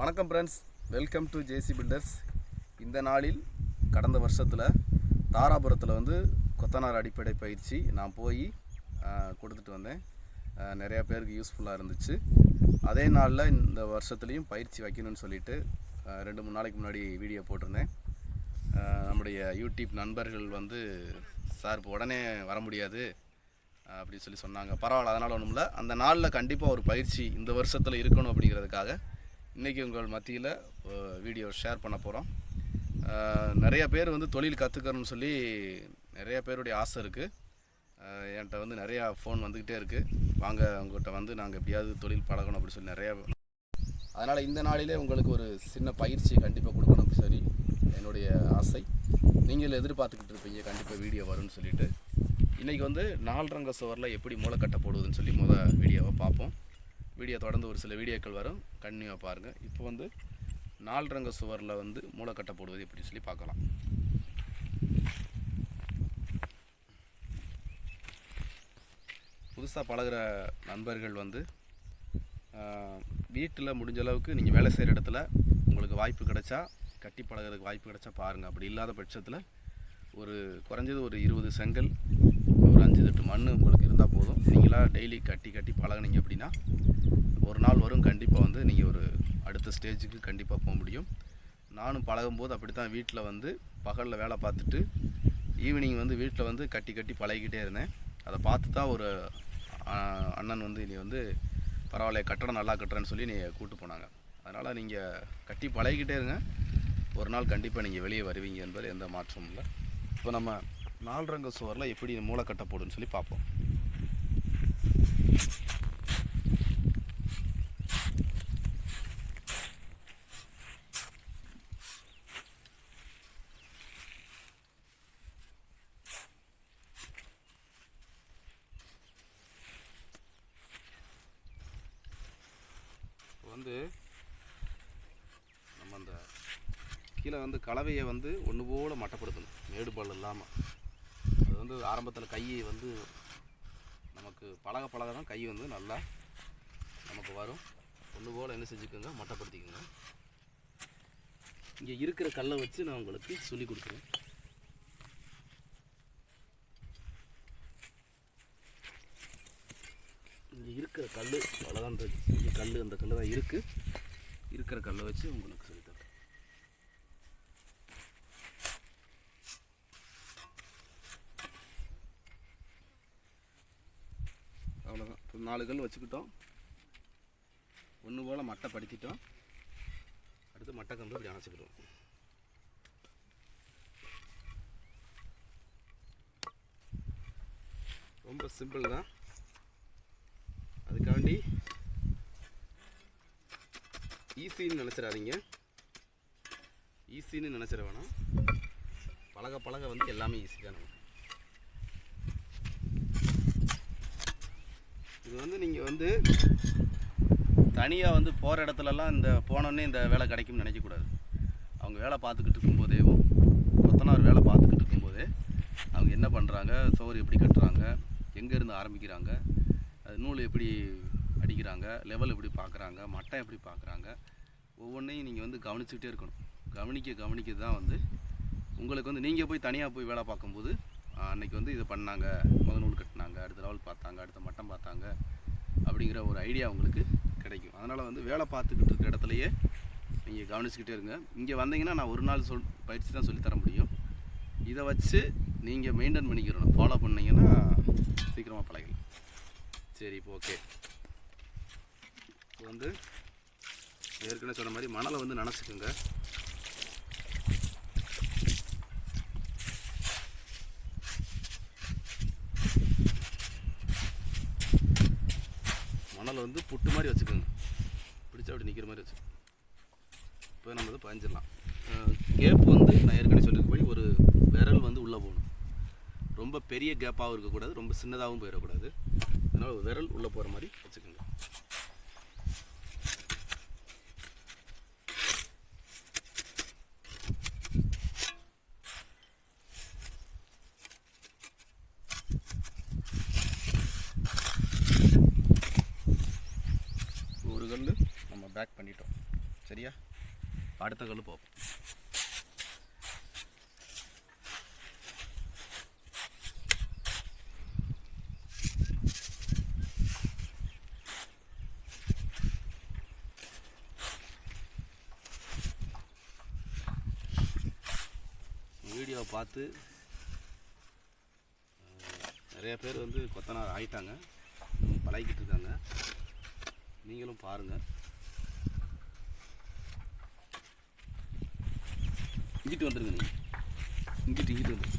வணக்கம் friends welcome to JC builders இந்த நாளில் கடந்த வருஷத்தில் தாராபுரத்தில் வந்து கொத்தனார் அடிப்படை பயிற்சி நான் போய் கொடுத்துட்டு வந்தேன். நிறையா பேருக்கு யூஸ்ஃபுல்லாக இருந்துச்சு. அதே நாளில் இந்த வருஷத்துலேயும் பயிற்சி வைக்கணும்னு சொல்லிட்டு ரெண்டு மூணு நாளைக்கு முன்னாடி வீடியோ போட்டிருந்தேன். நம்முடைய யூடியூப் நண்பர்கள் வந்து சார் இப்போ உடனே வர முடியாது அப்படின்னு சொல்லி சொன்னாங்க. பரவாயில்ல அதனால் ஒன்றும் இல்லை அந்த நாளில் கண்டிப்பாக ஒரு பயிற்சி இந்த வருஷத்தில் இருக்கணும் அப்படிங்கிறதுக்காக இன்றைக்கி உங்கள் மத்தியில் வீடியோ ஷேர் பண்ண போகிறோம் நிறைய பேர் வந்து தொழில் கற்றுக்கணும்னு சொல்லி நிறைய பேருடைய ஆசை இருக்குது என்கிட்ட வந்து நிறையா ஃபோன் வந்துக்கிட்டே இருக்குது வாங்க உங்கள்கிட்ட வந்து நாங்கள் எப்படியாவது தொழில் பழகணும் அப்படின்னு சொல்லி நிறையா அதனால் இந்த நாளிலே உங்களுக்கு ஒரு சின்ன பயிற்சி கண்டிப்பாக கொடுக்கணும் சரி என்னுடைய ஆசை. நீங்கள் எதிர்பார்த்துக்கிட்டு இருப்பீங்க கண்டிப்பாக வீடியோ வரும்னு சொல்லிட்டு. இன்றைக்கி வந்து நாலரங்க சுவரில் எப்படி மூளைக்கட்டை போடுவதுன்னு சொல்லி முதல் வீடியோ வீடியோ தொடர்ந்து ஒரு சில வீடியோக்கள் வரும். கண்டினியூவாக பாருங்கள் இப்போ வந்து நால்ரங்க சுவரில் வந்து மூளைக்கட்டை போடுவது எப்படி சொல்லி பார்க்கலாம். புதுசாக பழகுற நண்பர்கள் வந்து வீட்டில் முடிஞ்ச அளவுக்கு நீங்கள் வேலை செய்கிற இடத்துல உங்களுக்கு வாய்ப்பு கிடைச்சா கட்டி பழகுறதுக்கு வாய்ப்பு கிடைச்சா பாருங்கள் அப்படி இல்லாத பட்சத்தில் ஒரு குறைஞ்சது ஒரு இருபது செங்கல் ஒரு அஞ்சு தட்டு மண் உங்களுக்கு இருந்தால் போதும். நீங்களாக டெய்லி கட்டி கட்டி பழகுனீங்க அப்படின்னா ஒரு நாள் வரும் கண்டிப்பாக வந்து நீங்கள் ஒரு அடுத்த ஸ்டேஜுக்கு கண்டிப்பாக போக முடியும். நானும் பழகும்போது அப்படி தான் வீட்டில் வந்து பகலில் வேலை பார்த்துட்டு ஈவினிங் வந்து வீட்டில் வந்து கட்டி கட்டி பழகிக்கிட்டே இருந்தேன். அதை பார்த்து தான் ஒரு அண்ணன் வந்து நீ வந்து பரவாயில்ல கட்டடம் நல்லா கட்டுறேன்னு சொல்லி நீ கூப்பிட்டு போனாங்க. அதனால் நீங்கள் கட்டி பழகிக்கிட்டே இருங்க. ஒரு நாள் கண்டிப்பாக நீங்கள் வெளியே வருவீங்க என்பது எந்த மாற்றமும் இல்லை. இப்போ நம்ம நாலரங்க சுவரில் எப்படி மூளை கட்ட போடுன்னு சொல்லி பார்ப்போம். வந்து நம்ம அந்த கீழே வந்து கலவையை வந்து ஒன்று போல் மட்டப்படுத்தணும். மேடுபாடு இல்லாமல் அது வந்து ஆரம்பத்தில் கையை வந்து நமக்கு பழக பழக தான் கை வந்து நல்லா நமக்கு வரும். ஒன்று போல் என்ன செஞ்சுக்கோங்க? மட்டப்படுத்திக்கோங்க. இங்கே இருக்கிற கல்லை வச்சு நான் உங்களுக்கு சொல்லி கொடுக்குறேன். இருக்கிற கல் அவ்வளோதான் இந்த கல் அந்த கல் தான் இருக்குது இருக்கிற கல்லை வச்சு உங்களுக்கு சொல்லித்தரேன் அவ்வளோதான் இப்போ நாலு கல் வச்சுக்கிட்டோம். ஒன்று போல் மட்டை படுத்திட்டோம். அடுத்து மட்டை கம்பு இப்படி அணைச்சிக்கிடுவோம். ரொம்ப சிம்பிள் தான். ஈஸின்னு நினச்சிடாதீங்க. ஈஸின்னு நினச்சிட வேணாம். பழக பழக வந்து எல்லாமே ஈஸி தான் நமக்கு. இது வந்து நீங்கள் வந்து தனியாக வந்து போகிற இடத்துலலாம் இந்த போனோடனே இந்த வேலை கிடைக்கும்னு நினைக்கக்கூடாது அவங்க வேலை பார்த்துக்கிட்டு இருக்கும்போதேவும் கொத்தனார் வேலை பார்த்துக்கிட்டு இருக்கும்போதே அவங்க என்ன பண்ணுறாங்க சோறு எப்படி கட்டுறாங்க எங்கேருந்து ஆரம்பிக்கிறாங்க அது நூல் எப்படி அடிக்கிறாங்க லெவல் எப்படி பார்க்குறாங்க மட்டை எப்படி பார்க்குறாங்க ஒவ்வொன்றையும் நீங்கள் வந்து கவனிச்சுக்கிட்டே இருக்கணும். கவனிக்க கவனிக்க தான் வந்து உங்களுக்கு வந்து நீங்கள் போய் தனியாக போய் வேலை பார்க்கும்போது அன்றைக்கி அன்னைக்கு வந்து இதை பண்ணாங்க முத நூல் கட்டினாங்க அடுத்த லெவல் பார்த்தாங்க அடுத்த மட்டம் பார்த்தாங்க அப்படிங்கிற ஒரு ஐடியா உங்களுக்கு கிடைக்கும். அதனால் வந்து வேலை பார்த்துக்கிட்டு இருக்கிற இடத்துலையே நீங்கள் கவனிச்சுக்கிட்டே இருங்க. இங்கே வந்தீங்கன்னா நான் ஒரு நாள் சொல் பயிற்சி தான் சொல்லித் தர முடியும். இதை வச்சு நீங்கள் மெயின்டைன் பண்ணிக்கிறணும். ஃபாலோ பண்ணிங்கன்னா சீக்கிரமாக பழகலாம் சரி இப்போ ஓகே இப்போ வந்து ஏற்கனவே சொன்ன மாதிரி மணலை வந்து நனைச்சிக்கோங்க. மணலை வந்து புட்டு மாதிரி வச்சுக்கோங்க. பிடிச்சா அப்படி நிற்கிற மாதிரி வச்சு இப்போ நம்ம வந்து பாய்ஞ்சிடலாம். கேப் வந்து நான் ஏற்கனவே சொல்லியிருக்கபடி ஒரு விரல் வந்து உள்ளே போகணும். ரொம்ப பெரிய கேப்பாகவும் இருக்கக்கூடாது ரொம்ப சின்னதாகவும் போயிடக்கூடாது. அதனால் விரல் உள்ளே போகிற மாதிரி வச்சுக்கோங்க ஒரு கல் நம்ம பேக் பண்ணிட்டோம். சரியா? அடுத்த கல் பார்ப்போம் வீடியோவை பார்த்து நிறைய பேர் வந்து கொத்தனார் ஆயிட்டாங்க. பழகிட்டு இருக்காங்க. நீங்களும் பாருங்கள் இங்கிட்டு வந்துருங்க நீங்கள் இங்கிட்டு இங்கிட்டு வந்துருங்க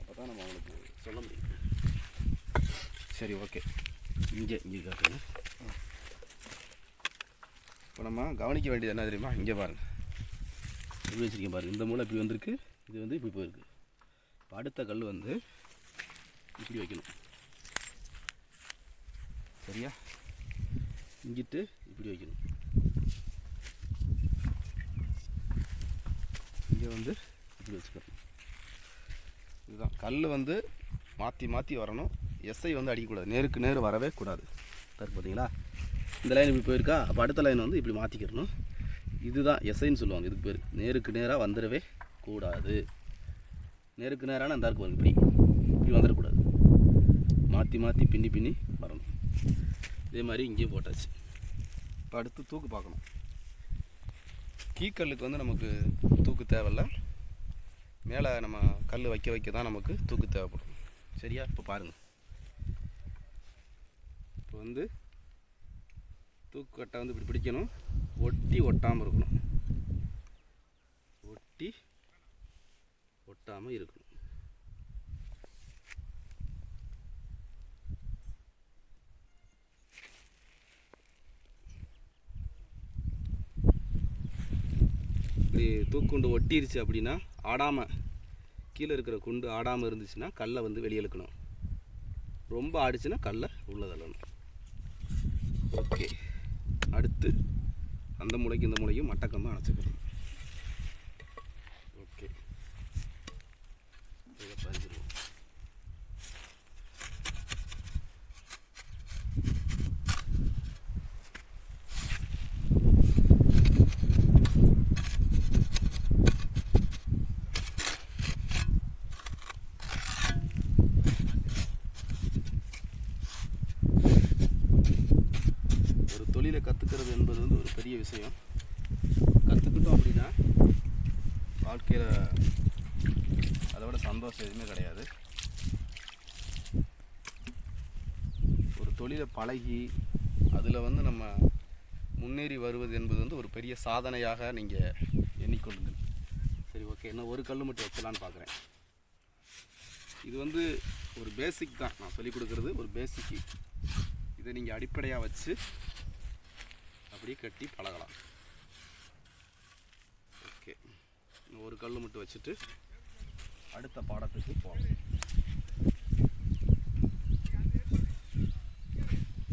அப்போ தான் நம்ம அவங்களுக்கு சொல்ல முடியும். சரி ஓகே. இங்கே இங்கே காட்டுங்க. இப்போ நம்ம கவனிக்க வேண்டியது என்ன தெரியுமா? இங்கே பாருங்கள் இப்படி வச்சுருக்கேன் பாருங்கள் இந்த மூளை இப்படி வந்திருக்கு. இது வந்து இப்படி போயிருக்கு. இப்போ அடுத்த கல் வந்து இப்படி வைக்கணும். சரியா? இங்கிட்டு இப்படி வைக்கணும். இங்கே வந்து இப்படி வச்சுக்கணும். இதுதான். கல் வந்து மாற்றி மாற்றி வரணும். எஸ்ஐ வந்து அடிக்கக்கூடாது. நேருக்கு நேர் வரவே கூடாது. இருக்கு பார்த்தீங்களா இந்த லைன் இப்படி போயிருக்கா? அப்போ அடுத்த லைன் வந்து இப்படி மாற்றிக்கிறணும் இதுதான் எஸ்ஐன்னு சொல்லுவாங்க. இதுக்கு பேர். நேருக்கு நேராக வந்துடவே கூடாது. நேருக்கு நேரான அந்த இருக்கு இப்படி. இப்படி வந்துடக்கூடாது. மாற்றி மாற்றி பின்னி பின்னி வரணும். இதே மாதிரி இங்கேயும் போட்டாச்சு. இப்போ அடுத்து தூக்கு பார்க்கணும். கீக்கல்லுக்கு வந்து நமக்கு தூக்கு தேவையில்ல. மேலே நம்ம கல் வைக்க வைக்க தான் நமக்கு தூக்கு தேவைப்படும். சரியா? இப்போ பாருங்கள் இப்போ வந்து தூக்கட்டை வந்து இப்படி பிடிக்கணும். ஒட்டி ஒட்டாமல் இருக்கணும். ஒட்டி ஒட்டாமல் இருக்கணும். இப்படி தூக்குண்டு ஒட்டிருச்சு அப்படின்னா ஆடாமல் கீழே இருக்கிற குண்டு ஆடாமல் இருந்துச்சுன்னா கல்லை வந்து வெளியே இழுக்கணும் ரொம்ப ஆடிச்சுன்னா கல்லை உள்ள தள்ளணும். ஓகே. அடுத்து அந்த மூளைக்கு இந்த மூளைக்கும் மட்டக்கம்பை அணைச்சிக்கணும் ஓகே இதை பதிஞ்சிருவோம் ஒரு தொழிலை கற்றுக்கிறது என்பது வந்து ஒரு பெரிய விஷயம். கற்றுக்கிட்டோம் அப்படின்னா வாழ்க்கையில் அதை விட சந்தோஷம் எதுவுமே கிடையாது. ஒரு தொழிலை பழகி அதில் வந்து நம்ம முன்னேறி வருவது என்பது வந்து ஒரு பெரிய சாதனையாக நீங்கள் எண்ணிக்கொள்ளுங்கள். சரி ஓகே. இன்னும் ஒரு கல் மட்டும் வச்சலான்னு பார்க்குறேன் இது வந்து ஒரு பேசிக் தான். நான் சொல்லிக் கொடுக்குறது ஒரு பேசிக்கு இதை நீங்கள் அடிப்படையாக வச்சு அப்படியே கட்டி பழகலாம். ஓகே. ஒரு கல் மட்டும் வச்சுட்டு அடுத்த பாடத்துக்கு போகலாம்.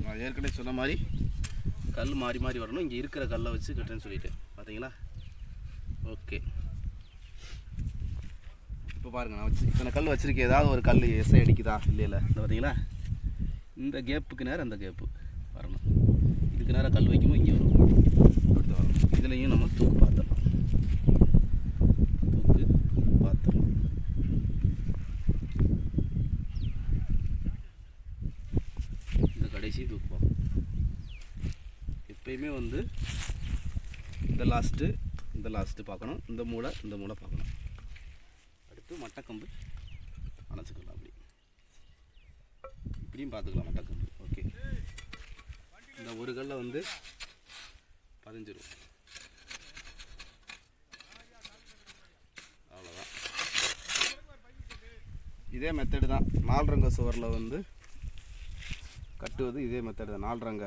நான் ஏற்கனவே சொன்ன மாதிரி கல் மாறி மாறி வரணும். இங்கே இருக்கிற கல்லை வச்சு கட்டுறேன்னு சொல்லிட்டேன் பார்த்தீங்களா ஓகே. இப்போ பாருங்க நான் வச்சு இத்தனை கல் வச்சுருக்கேன். ஏதாவது ஒரு கல் எஸ்ஐ அடிக்குதா இல்லை இல்லை இந்த பார்த்தீங்களா இந்த கேப்புக்கு நேரம் அந்த கேப்பு. இதுக்கு நேராக கல் வைக்கும்போது இங்கே வரும். அடுத்து வரும் இதுலேயும் நம்ம தூக்கு பார்த்துடலாம் தூக்கு பார்த்துடலாம் இந்த கடைசி தூக்கு பார்ப்போம் எப்பயுமே வந்து இந்த லாஸ்ட்டு இந்த லாஸ்ட்டு பார்க்கணும். இந்த மூளை இந்த மூளை பார்க்கணும். அடுத்து மட்டக்கம்பு. அணைச்சிக்கலாம் அப்படி. இப்படியும் பார்த்துக்கலாம் மட்டக்கம்பு. இந்த ஒரு கல்லை வந்து பதிஞ்சிடும் அவ்வளோதான் இதே மெத்தடு தான். நால்ரங்க சுவரில் வந்து கட்டுவது இதே மெத்தடு தான். நால்ரங்க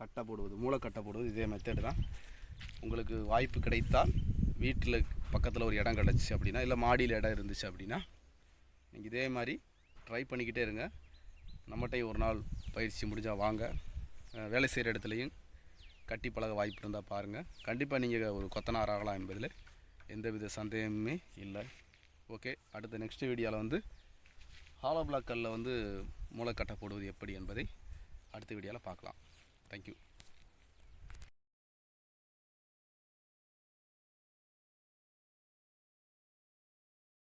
கட்டை போடுவது மூளைக்கட்டை போடுவது இதே மெத்தடு தான். உங்களுக்கு வாய்ப்பு கிடைத்தால் வீட்டில் பக்கத்தில் ஒரு இடம் கிடச்சி அப்படின்னா இல்லை மாடியில் இடம் இருந்துச்சு அப்படின்னா நீங்கள் இதே மாதிரி ட்ரை பண்ணிக்கிட்டே இருங்க. நம்மகிட்டையும் ஒரு நாள் பயிற்சி முடிஞ்சால் வாங்க. வேலை செய்கிற இடத்துலையும் கட்டி பழக வாய்ப்பு இருந்தால் பாருங்கள் கண்டிப்பாக நீங்கள் ஒரு கொத்தனார் ஆகலாம் என்பதில் எந்தவித சந்தேகமுமே இல்லை. ஓகே அடுத்த நெக்ஸ்ட் வீடியோவில் வந்து ஹாலோ பிளாக்கல்ல வந்து மூளைக்கட்டை போடுவது எப்படி என்பதை அடுத்த வீடியோவில் பார்க்கலாம். தேங்க்யூ